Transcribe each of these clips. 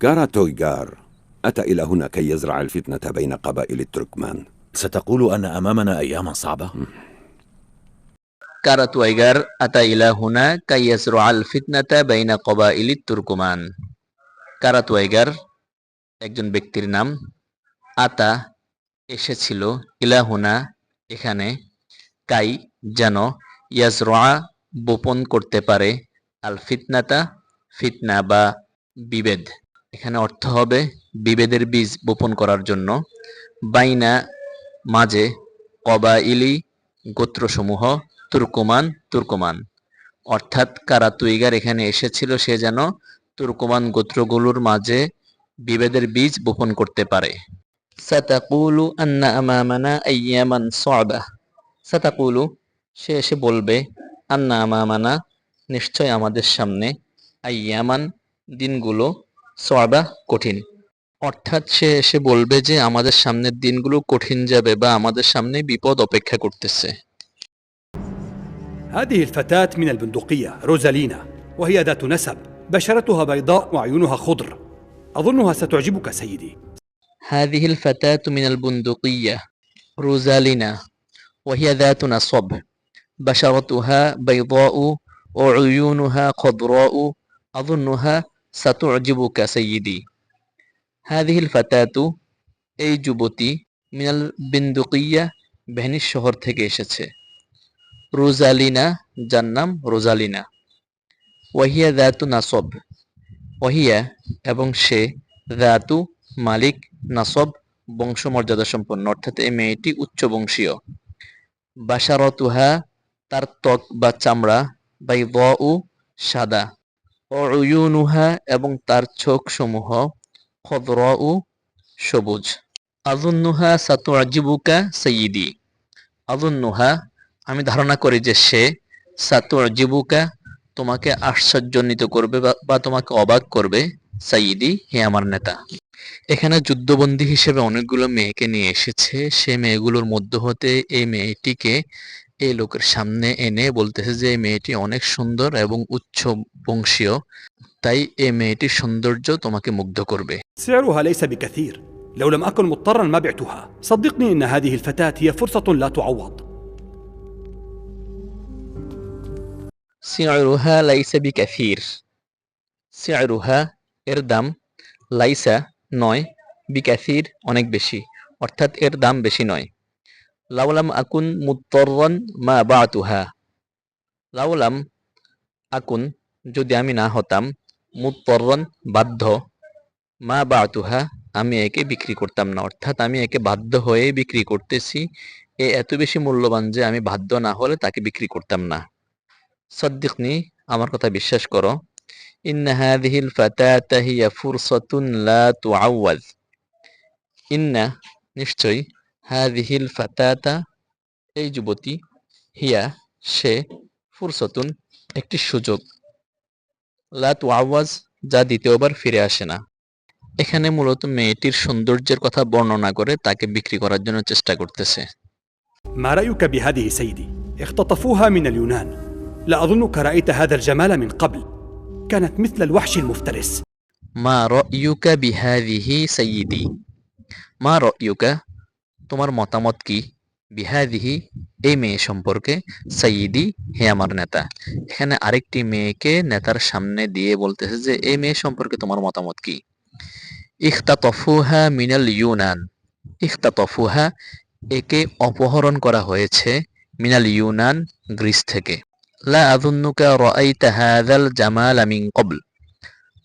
كاراتويغار أتى إلى هنا كي يزرع الفتنة بين قبائل التركمان ستقول أن أمامنا أياما صعبة؟ কারাতুয়াইগার আতা ইলাহুনা কাইয়াসরু আল ফিতনাতা বাইনা কবাইলি তুর্কুমান কারাতুয়াইগার একজন ব্যক্তির নাম আতা এসেছিল ইলাহুনা এখানে কাই যেন ইয়াসরা বোপন করতে পারে আল ফিতনাতা ফিতনা বা বিভেদ এখানে অর্থ হবে বিভেদের বীজ বপন করার জন্য। বাইনা মাঝে কবাইলি গোত্রসমূহ, তুর্কমান তুর্কমান। অর্থাৎ কারাতুইগার এখানে এসেছিল, সে যেন তুর্কমান গোত্রগুলোর মাঝে বিভেদের বীজ বপন করতে পারে। সাতাকুলু আন্না আমামানা আইয়ামান সাবা সাতাকুলু, সে এসে বলবে, আন্না আমামানা, নিশ্চয় আমাদের সামনে আইয়ামান দিনগুলো সাবা কঠিন অর্থাৎ সে এসে বলবে যে আমাদের সামনের দিনগুলো কঠিন যাবে বা আমাদের সামনে বিপদ অপেক্ষা করতেছে هذه الفتاة من البندقية روزالينا وهي ذات نسب بشرتها بيضاء وعيونها خضر أظنها ستعجبك سيدي هذه الفتاة من البندقية روزالينا وهي ذات نصب بشرتها بيضاء وعيونها خضراء أظنها সাতুজিবুকা সৈয়দি হাদিহিল ফাতাতু এই যুবতী মিনাল বিন্দুকিয়া ভেনিস শহর থেকে এসেছে। রোজালিনা, যার নাম রোজালিনা। ওহিয়া দাতু নাসব। ওহিয়া এবং সে দাতু মালিক নাসব বংশমর্যাদা সম্পন্ন। অর্থাৎ এই মেয়েটি উচ্চ উচ্চবংশীয়। বাসারতুহা তার ত্বক বা চামড়া বা উ সাদা। অয়ুনুহা এবং তার চোখ সমূহ খদর সবুজ। আজুন্নুহা সাতু আজিবুকা সঈদি আজুন্নুহা, আমি ধারণা করি যে সে সাতু আজিবুকা তোমাকে আশ্চর্যান্বিত করবে বা- বা তোমাকে অবাক করবে। সাইদি হে আমার নেতা। এখানে যুদ্ধবন্দী হিসেবে অনেকগুলো মেয়েকে নিয়ে এসেছে। সে মেয়েগুলোর মধ্য হতে এই মেয়েটিকে এই লোকের সামনে এনে বলতেছে যে এই মেয়েটি অনেক সুন্দর এবং উচ্চ বংশীয় তাই এই মেয়েটির সৌন্দর্য তোমাকে মুগ্ধ করবে سعرها ليس بكثير لو لم أكن مضطرا ما بعتها صدقني إن هذه الفتاة هي فرصة لا تعوض সিআরুহা লাইসা বিকাথির সিআরুহা এর দাম লাইসা নয় বিকাথির অনেক বেশি অর্থাৎ এর দাম বেশি নয় লাউলাম আকুন মুত্তরন মা বাতুহা লাউলাম আকুন যদি আমি না হতাম মুত্তরন বাধ্য মা বাতুহা আমি একে বিক্রি করতাম না অর্থাৎ আমি একে বাধ্য হয়ে বিক্রি করতেছি এ এত বেশি মূল্যবান যে আমি বাধ্য না হলে তাকে বিক্রি করতাম না সদ্দিকনি আমার কথা বিশ্বাস করো ইন হাদিহিল ফাতাতা হিয়া ফুরসাতুন লা তুআওয়াজ ইন্না নিশ্চয়ই هذه الفتاة এই যুবতী হিয়া সে ফুরসতুন একটি সুযোগ লা তুআওয়াজ যা দ্বিতীয়বার ফিরে আসে না এখানে মূলত মেয়েটির সৌন্দর্যের কথা বর্ণনা করে তাকে বিক্রি করার জন্য চেষ্টা করতেছে ما رأيك بهذه سيدي؟ اختطفوها من اليونان لا أظنك رأيت هذا الجمال من قبل كانت مثل الوحش المفترس মা রয়ুকা বিহাদিহি সাইয়িদি মা রয়ুকা তোমার মতামত কি? বিহাদিহি, এই মেয়ে সম্পর্কে। সাইয়িদি, হে আমার নেতা। এখানে আরেকটি মেয়েকে নেতার সামনে দিয়ে বলতেছে যে, এই মেয়ে সম্পর্কে তোমার মতামত কি? ইখতাতফুহা মিনাল ইউনান। ইখতাতফুহা, একে অপহরণ করা হয়েছে মিনাল ইউনান গ্রিস থেকে। লা আযুন্নুকা রাআইতা হাযাল জামালা মিন ক্বাবল।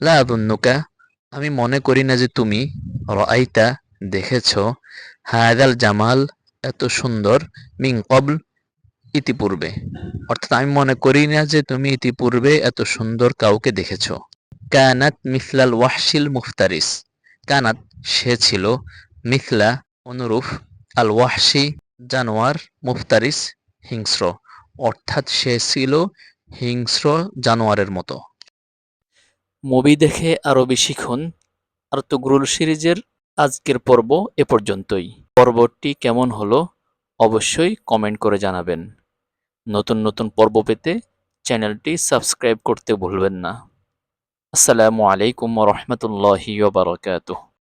লা আযুন্নুকা, আমি মনে করি না যে তুমি রাআইতা দেখেছ। হাযাল জামাল এত সুন্দর মিন ক্বাবল ইতিপূর্বে। অর্থাৎ আমি মনে করি না যে তুমি ইতিপূর্বে এত সুন্দর কাউকে দেখেছ। কানাত মিসলাল ওয়াহশিল মুফতারিস। কানাত, সে ছিল মিথলা অনুরূপ আল ওয়াহশি জানোয়ার মুফতারিস হিংস্র। অর্থাৎ সে ছিল হিংস্র জানোয়ারের মতো। মুভি দেখে আরবি শিখুন আর তো গ্রুল সিরিজের আজকের পর্ব এ পর্যন্তই। পর্বটি কেমন হলো অবশ্যই কমেন্ট করে জানাবেন। নতুন নতুন পর্ব পেতে চ্যানেলটি সাবস্ক্রাইব করতে ভুলবেন না। আসসালামু আলাইকুম রহমতুল্লাহি বারকাতুহ।